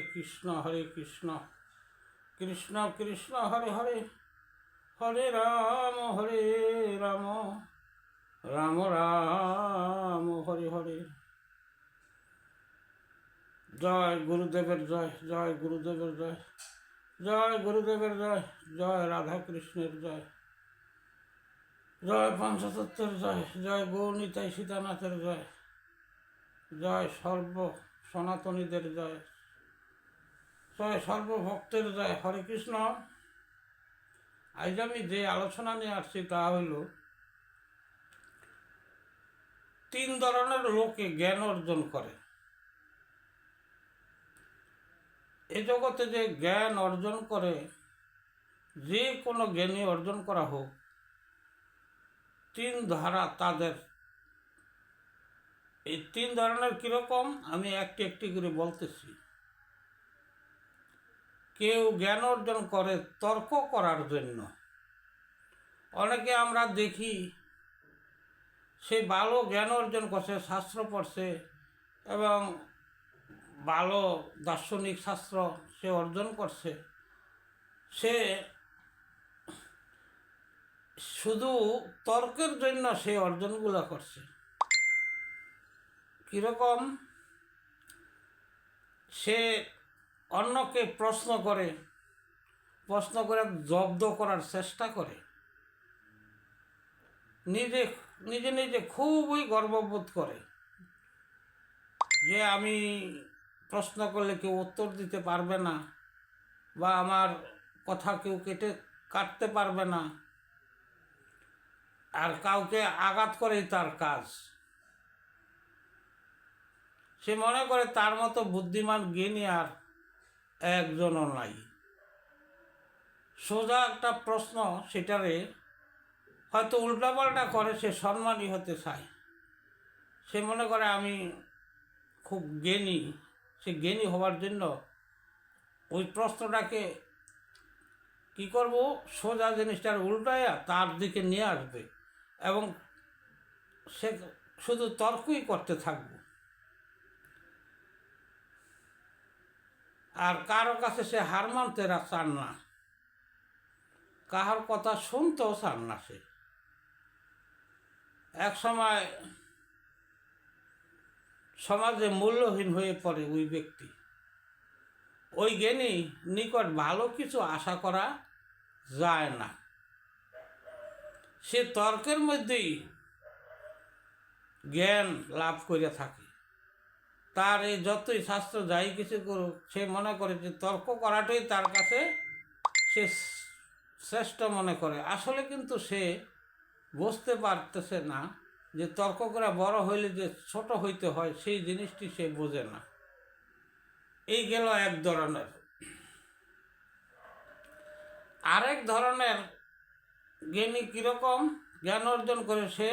কৃষ্ণ, হরে কৃষ্ণ। কৃষ্ণ কৃষ্ণ, হরে হরে। হরে রাম হরে রাম। রাম রাম, হরে হরে। জয় গুরুদেবের জয় জয় গুরুদেবের জয়। জয় গুরুদেবের জয় জয় রাধা কৃষ্ণের জয়। জয় পঞ্চতত্ত্বের জয় জয় গৌরনীতাই সীতানাথের জয়। জয় সর্ব সনাতনীদের জয়। জয় সর্বভক্তের জয় হরে কৃষ্ণ। আজ আমি যে আলোচনা নিয়ে আসছি তা হইল, তিন ধরনের লোকে জ্ঞান অর্জন করে। এ জগতে যে জ্ঞান অর্জন করে, যে কোনো জ্ঞানী অর্জন করা হোক, তিন ধারা তাদের। এই তিন ধরনের কীরকম? আমি একটি একটি করে বলতেছি। কেউ জ্ঞান অর্জন করে তর্ক করার জন্য। অনেকে আমরা দেখি, সে ভালো জ্ঞান অর্জন করছে, শাস্ত্র পড়ছে, এবং ভালো দার্শনিক শাস্ত্র সে অর্জন করছে। সে শুধু তর্কের জন্য সে অর্জনগুলো করছে। কীরকম? সে অন্যকে প্রশ্ন করে প্রশ্ন করে জব্দ করার চেষ্টা করে। নিজে নিজে নিজে খুবই গর্ববোধ করে যে আমি প্রশ্ন করলে কেউ উত্তর দিতে পারবে না বা আমার কথা কেউ কেটে কাটতে পারবে না। আর কাউকে আঘাত করেই তার কাজ। সে মনে করে তার মতো বুদ্ধিমান জ্ঞানী আর একজনও নাই। সোজা একটা প্রশ্ন সেটারে হয়তো উল্টাপাল্টা করে, সে সম্মানী হতে চায়। সে মনে করে আমি খুব জ্ঞানী, সে জ্ঞানী হওয়ার জন্য ওই প্রশ্নটাকে কি করব? সোজা জিনিসটার উল্টায়া তার দিকে নিয়ে আসবে এবং সে শুধু তর্কই করতে থাকবে। আর কারও কাছে সে হার মানতে চান না। কাহার কথা শুনতেও চান না সে। এক সময় সমাজে মূল্যহীন হয়ে পড়ে ওই ব্যক্তি। ওই জ্ঞানী নিকট ভালো কিছু আশা করা যায় না। সে তর্কের মধ্যেই জ্ঞান লাভ করে থাকে। তার এই যতই শাস্ত্র যাই কিছু করুক, সে মনে করে যে তর্ক করাটাই তার কাছে সে শ্রেষ্ঠ মনে করে। আসলে কিন্তু সে বুঝতে পারতেছে না যে তর্ক করা বড় হইলে যে ছোট হইতে হয়, সেই জিনিসটি সে বোঝে না। এই গেল এক ধরনের। আরেক ধরনের জ্ঞানী কীরকম? জ্ঞান অর্জন করে সে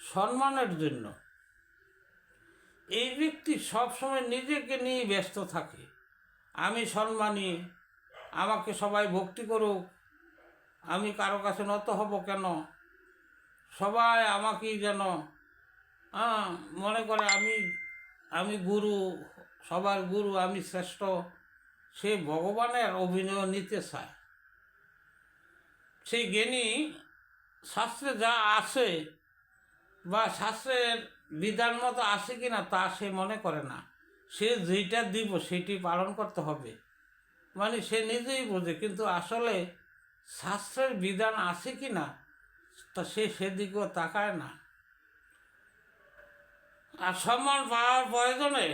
সম্মানের জন্য। এই ব্যক্তি সবসময় নিজেকে নিয়ে ব্যস্ত থাকে। আমি সম্মানী, আমাকে সবাই ভক্তি করুক, আমি কারও কাছে নত হব কেন? সবাই আমাকেই যেন হ্যাঁ মনে করে আমি আমি গুরু, সবার গুরু, আমি শ্রেষ্ঠ, সে ভগবানের অভিনয় নিতে চায়। সেই জ্ঞানী শাস্ত্রে যা আছে বা শাস্ত্রের বিধান মতো আছে কি না তা সে মনে করে না। সে যেটা দিব সেটি পালন করতে হবে। মানে সে নিজেই বোঝে, কিন্তু আসলে শাস্ত্রের বিধান আছে কি না তা সে সেদিকেও তাকায় না। আর সম্মান পাওয়ার প্রয়োজনে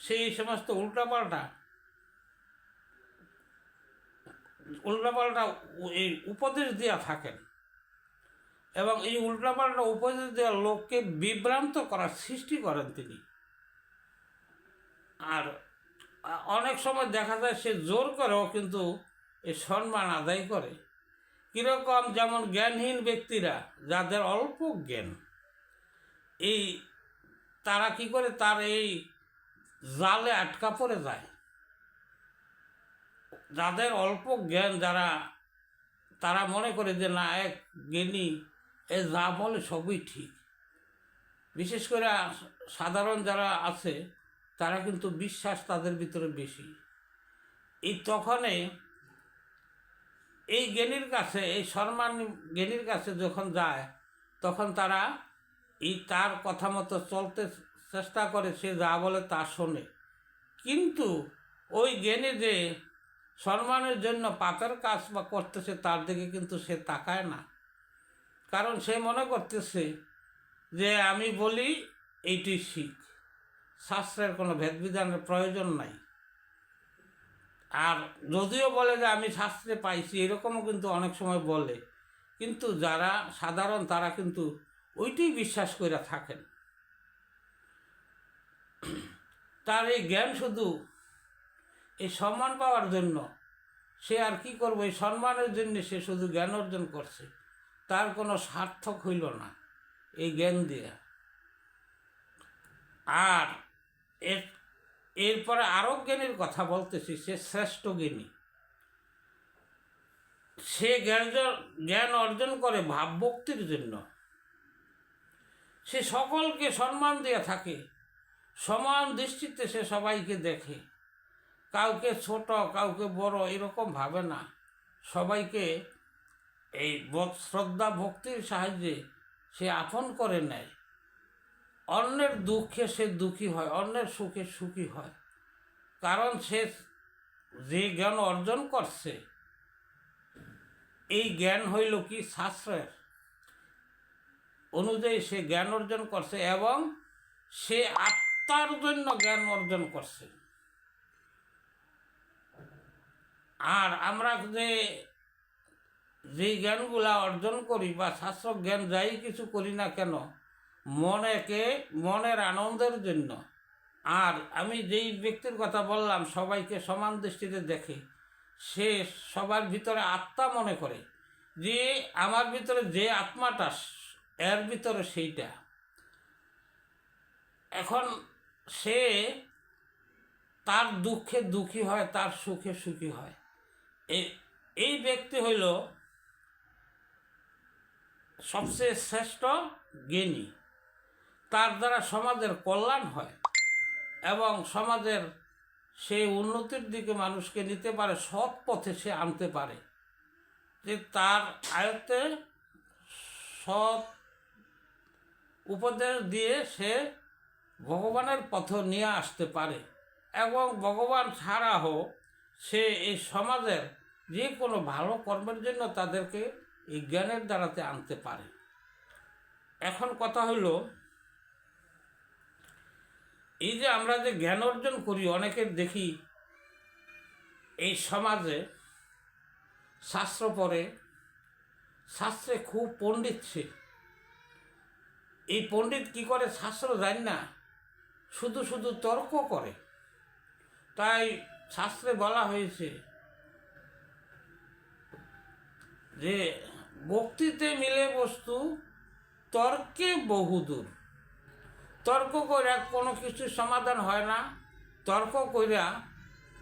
সেই সমস্ত উল্টাপাল্টা উল্টাপাল্টা এই উপদেশ দেওয়া থাকেন। এবং এই উল্টাপাল্টা উপদেশ দেওয়া লোককে বিভ্রান্ত করার সৃষ্টি করেন তিনি। আর অনেক সময় দেখা যায় সে জোর করেও কিন্তু এই সম্মান আদায় করে। কীরকম যেমন জ্ঞানহীন ব্যক্তিরা, যাদের অল্প জ্ঞান। এই তারা কি করে? তার এই জালে আটকা পড়ে যায়। যাদের অল্প জ্ঞান, যারা, তারা মনে করে যে না, এক জ্ঞানী এ যা বলে সবই ঠিক। বিশেষ করে সাধারণ যারা আছে, তারা কিন্তু বিশ্বাস তাদের ভিতরে বেশি। এই তখনই এই জ্ঞানীর কাছে, এই সম্মান জ্ঞানীর কাছে যখন যায়, তখন তারা এই তার কথা মতো চলতে চেষ্টা করে, সে যা বলে তা শোনে। কিন্তু ওই জ্ঞানী যে সম্মানের জন্য পাতার কাজ বা করতেছে, তার দিকে কিন্তু সে তাকায় না। কারণ সে মনে করতেছে যে আমি বলি এইটি শিখ। শাস্ত্রের কোনো ভেদবিধানের প্রয়োজন নাই। আর যদিও বলে যে আমি শাস্ত্রে পাইছি, এরকমও কিন্তু অনেক সময় বলে। কিন্তু যারা সাধারণ, তারা কিন্তু ওইটাই বিশ্বাস করে থাকেন। তার এই জ্ঞান শুধু এই সম্মান পাওয়ার জন্য সে আর কি করব? এই সম্মানের জন্য সে শুধু জ্ঞান অর্জন করছে। তার কোনো সার্থক হইল না এই জ্ঞান দিয়ে। আর এর, এরপরে আরও জ্ঞানীর কথা বলতেছি, সে শ্রেষ্ঠ জ্ঞানী। সে জ্ঞান জ্ঞান অর্জন করে ভাবভক্তির জন্য। সে সকলকে সম্মান দিয়ে থাকে, সমান দৃষ্টিতে সে সবাইকে দেখে। কাউকে ছোট, কাউকে বড় এরকম ভাবে না। সবাইকে এই শ্রদ্ধা ভক্তির সাহায্যে সে আপন করে নেয়। অন্যের দুঃখে সে দুঃখী হয়, অন্যের সুখে সুখী হয়। কারণ সে যে জ্ঞান অর্জন করছে, এই জ্ঞান হইল কি শাস্ত্রের। অনুযায়ী সে জ্ঞান অর্জন করছে এবং সে আত্মার জন্য জ্ঞান অর্জন করছে। আর আমরা যে যে জ্ঞানগুলা অর্জন করি বা শাস্ত্র জ্ঞান যাই কিছু করি না কেন, মনেকে, মনের আনন্দের জন্য। আর আমি যেই ব্যক্তির কথা বললাম, সবাইকে সমান দৃষ্টিতে দেখে, সে সবার ভিতরে আত্মা মনে করে যে আমার ভিতরে যে আত্মাটা, এর ভিতরে সেইটা। এখন সে তার দুঃখে দুঃখী হয়, তার সুখে সুখী হয়। এই ব্যক্তি হইল সবচেয়ে শ্রেষ্ঠ জ্ঞানী। তার দ্বারা সমাজের কল্যাণ হয় এবং সমাজের সেই উন্নতির দিকে মানুষকে নিতে পারে, সৎ পথে সে আনতে পারে। যে তার আয়ত্তে সৎ উপদেশ দিয়ে সে ভগবানের পথ নিয়ে আসতে পারে এবং ভগবান ছাড়াও সে এই সমাজের যে কোনো ভালো কর্মের জন্য তাদেরকে এই জ্ঞানের দ্বারাতে আনতে পারে। এখন কথা হইল, এই যে আমরা যে জ্ঞান অর্জন করি, অনেকের দেখি এই সমাজে শাস্ত্র পড়ে, শাস্ত্রে খুব পণ্ডিত সে। এই পণ্ডিত কি করে শাস্ত্র জানি না, শুধু শুধু তর্ক করে। তাই শাস্ত্রে বলা হয়েছে যে ভক্তিতে মিলে বস্তু, তর্কে বহুদূর তর্ক কইরা কোনো কিছুর সমাধান হয় না। তর্ক কইরা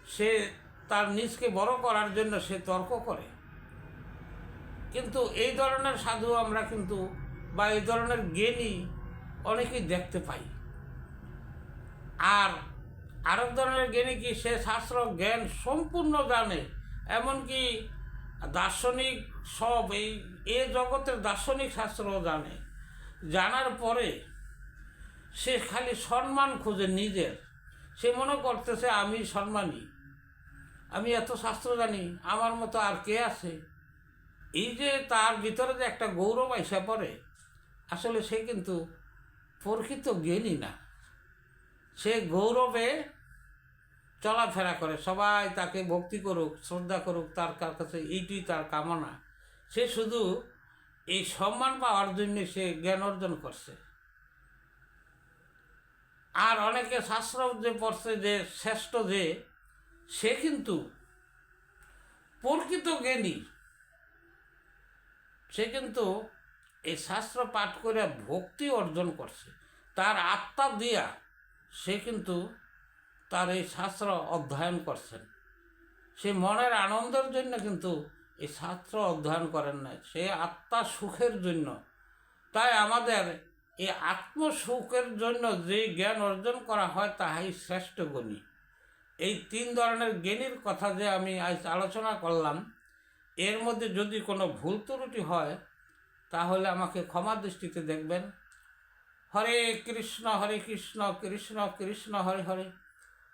সে তার নিজকে বড় করার জন্য সে তর্ক করে। কিন্তু এই ধরনের সাধু আমরা কিন্তু বা এই ধরনের জ্ঞানী অনেকেই দেখতে পাই। আর আরেক ধরনের জ্ঞানী কি? সে শাস্ত্র জ্ঞান সম্পূর্ণ জানে। এমনকি দার্শনিক সব এই, এ জগতের দার্শনিক শাস্ত্রও জানে। জানার পরে সে খালি সম্মান খোঁজে নিজের। সে মনে করতেছে, আমি সম্মানী। আমি এত শাস্ত্র জানি আমার মতো আর কে আছে? এই যে তার ভিতরে যে একটা গৌরব আইসা পড়ে, আসলে সে কিন্তু প্রকৃত জ্ঞানী না। সে গৌরবে চলাফেরা করে, সবাই তাকে ভক্তি করুক, শ্রদ্ধা করুক, তার কার কাছে এইটি তার কামনা। সে শুধু এই সম্মান পাওয়ার জন্য সে জ্ঞান অর্জন করছে। আর অনেকে শাস্ত্র যে পড়ছে যে, শ্রেষ্ঠ যে, সে কিন্তু প্রকৃত জ্ঞানী। সে কিন্তু এই শাস্ত্র পাঠ করে ভক্তি অর্জন করছে। তার আত্মা দিয়া সে কিন্তু তার এই শাস্ত্র অধ্যয়ন করছেন। সে মনের আনন্দের জন্য কিন্তু এই শাস্ত্র অধ্যয়ন করেন না সে আত্মা সুখের জন্য। তাই আমাদের এই আত্মসুখের জন্য যে জ্ঞান অর্জন করা হয়, তাহাই শ্রেষ্ঠ গুণী। এই তিন ধরনের জ্ঞানীর কথা যে আমি আজ আলোচনা করলাম, এর মধ্যে যদি কোনো ভুল ত্রুটি হয়, তাহলে আমাকে ক্ষমা দৃষ্টিতে দেখবেন। হরে কৃষ্ণ হরে কৃষ্ণ কৃষ্ণ কৃষ্ণ, হরে হরে।